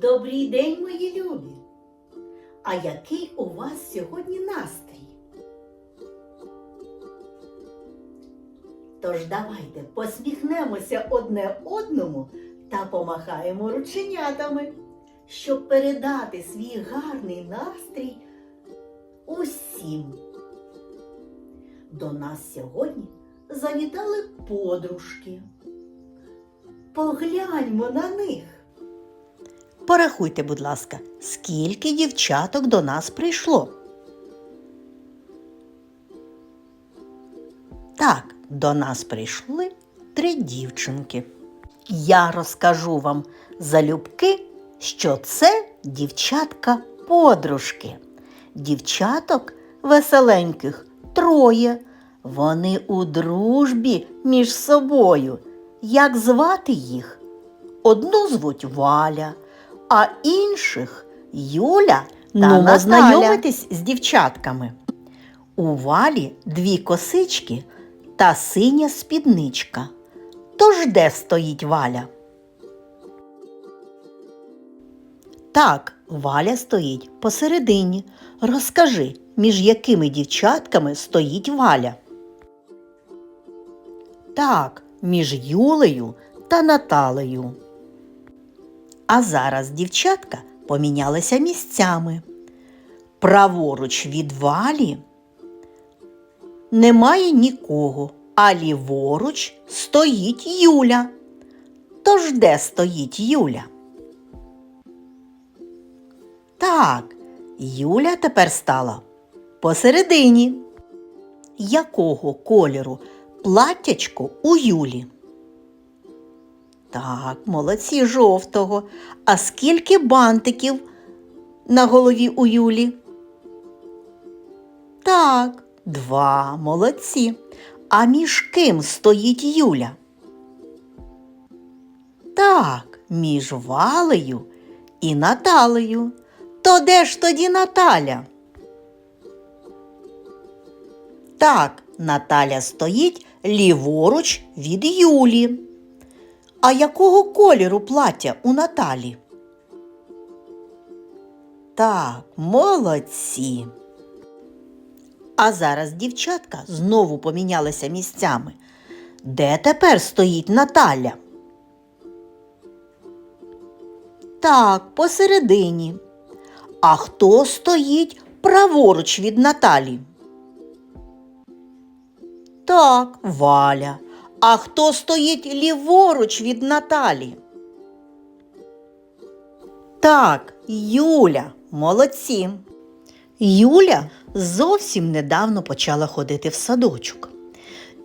Добрий день, мої любі! А який у вас сьогодні настрій? Тож давайте посміхнемося одне одному та помахаємо рученятами, щоб передати свій гарний настрій усім. До нас сьогодні завітали подружки. Погляньмо на них. Порахуйте, будь ласка, скільки дівчаток до нас прийшло. Так, до нас прийшли три дівчинки. Я розкажу вам залюбки, що це дівчатка-подружки. Дівчаток веселеньких троє. Вони у дружбі між собою. Як звати їх? Одну звуть Валя, а інших Юля та Ну, Наталя. знайомитись з дівчатками. У Валі дві косички та синя спідничка. Тож де стоїть Валя? Так, Валя стоїть посередині. Розкажи, між якими дівчатками стоїть Валя? Так, між Юлею та Наталею. А зараз дівчатка помінялися місцями. Праворуч від валі немає нікого, а ліворуч стоїть Юля. Тож де стоїть Юля? Так, Юля тепер стала посередині. Якого кольору платтячко у Юлі? Так, молодці жовтого. А скільки бантиків на голові у Юлі? Так, два молодці. А між ким стоїть Юля? Так, між Валею і Наталею. То де ж тоді Наталя? Так, Наталя стоїть ліворуч від Юлі. А якого кольору плаття у Наталі? Так, молодці. А зараз дівчатка знову помінялися місцями. Де тепер стоїть Наталя? Так, посередині. А хто стоїть праворуч від Наталі? Так, Валя. А хто стоїть ліворуч від Наталі? Так, Юля, молодці. Юля зовсім недавно почала ходити в садочок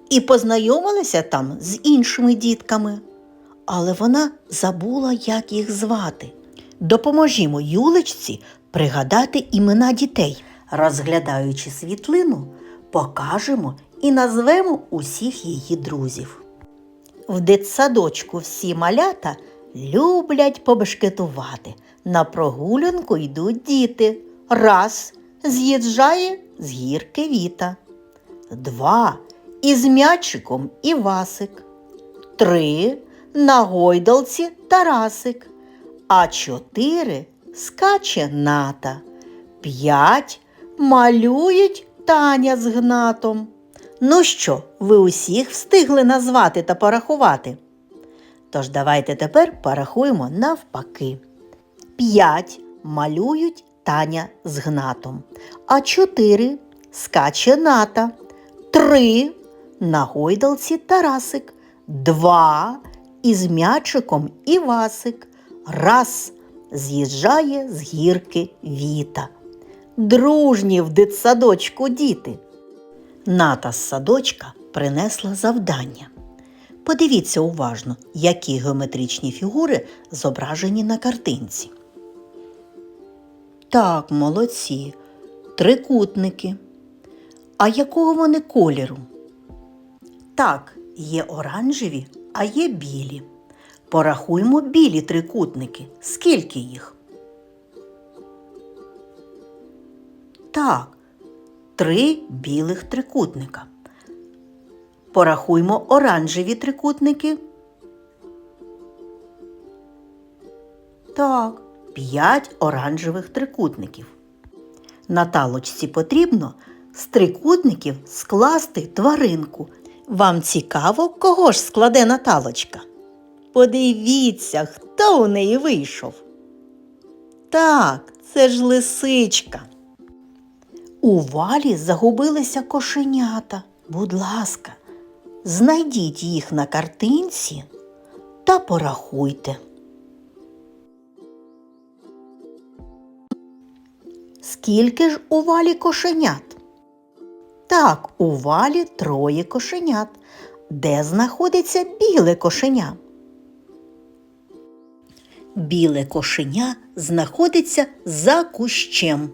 і познайомилася там з іншими дітками, але вона забула, як їх звати. Допоможімо Юлечці пригадати імена дітей. Розглядаючи світлину, покажемо і назвемо усіх її друзів. В дитсадочку всі малята люблять побешкетувати. На прогулянку йдуть діти. Раз з'їжджає з гірки Віта. Два із м'ячиком Івасик. Три на гойдалці Тарасик. А чотири скаче ната. П'ять малюють Таня з гнатом. Ну що, ви усіх встигли назвати та порахувати? Тож давайте тепер порахуємо навпаки. П'ять малюють Таня з гнатом, а чотири скаче ната, три на гойдалці Тарасик, два із м'ячиком Івасик, раз з'їжджає з гірки Віта. Дружні в дитсадочку діти. Ната з садочка принесла завдання. Подивіться уважно, які геометричні фігури зображені на картинці. Так, молодці. Трикутники. А якого вони кольору? Так, є оранжеві, а є білі. Порахуємо білі трикутники. Скільки їх? Так, три білих трикутника. Порахуймо оранжеві трикутники. Так, 5 оранжевих трикутників. На талочці потрібно з трикутників скласти тваринку. Вам цікаво, кого ж складе Наталочка? Подивіться, хто у неї вийшов. Так, це ж лисичка. У валі загубилися кошенята. Будь ласка, знайдіть їх на картинці та порахуйте. Скільки ж у валі кошенят? Так, у валі троє кошенят. Де знаходиться біле кошеня? Біле кошеня знаходиться за кущем.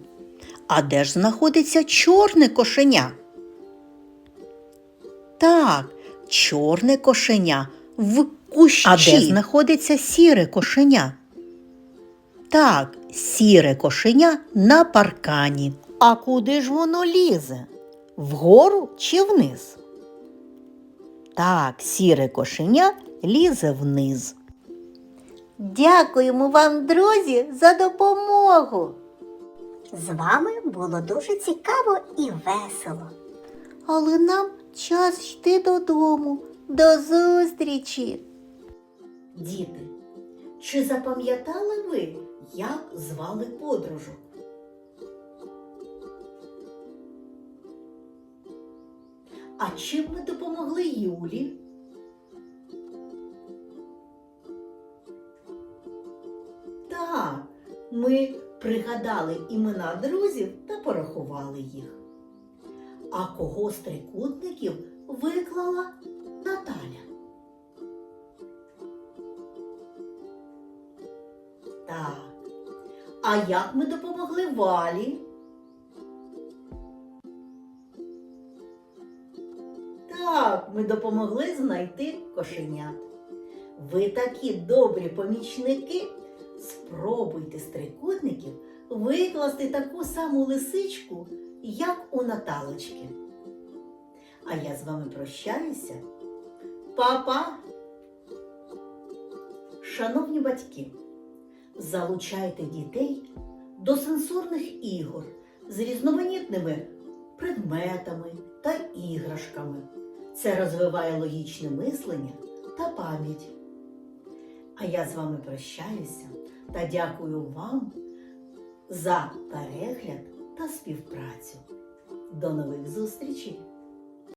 А де ж знаходиться чорне кошеня? Так, чорне кошеня в кущі. А де знаходиться сіре кошеня? Так, сіре кошеня на паркані. А куди ж воно лізе? Вгору чи вниз? Так, сіре кошеня лізе вниз. Дякуємо вам, друзі, за допомогу. З вами було дуже цікаво і весело. Але нам час йти додому. До зустрічі. Діти, чи запам'ятали ви, як звали подружок? А чим ми допомогли Юлі? Так, ми пригадали імена друзів та порахували їх. А кого з трикутників виклала Наталя? Так. А як ми допомогли Валі? Так, ми допомогли знайти кошенят. Ви такі добрі помічники. Спробуйте з трикутників викласти таку саму лисичку, як у Наталочки. А я з вами прощаюся. Па-па! Шановні батьки, залучайте дітей до сенсорних ігор з різноманітними предметами та іграшками. Це розвиває логічне мислення та пам'ять. А я з вами прощаюся та дякую вам за перегляд та співпрацю. До нових зустрічей!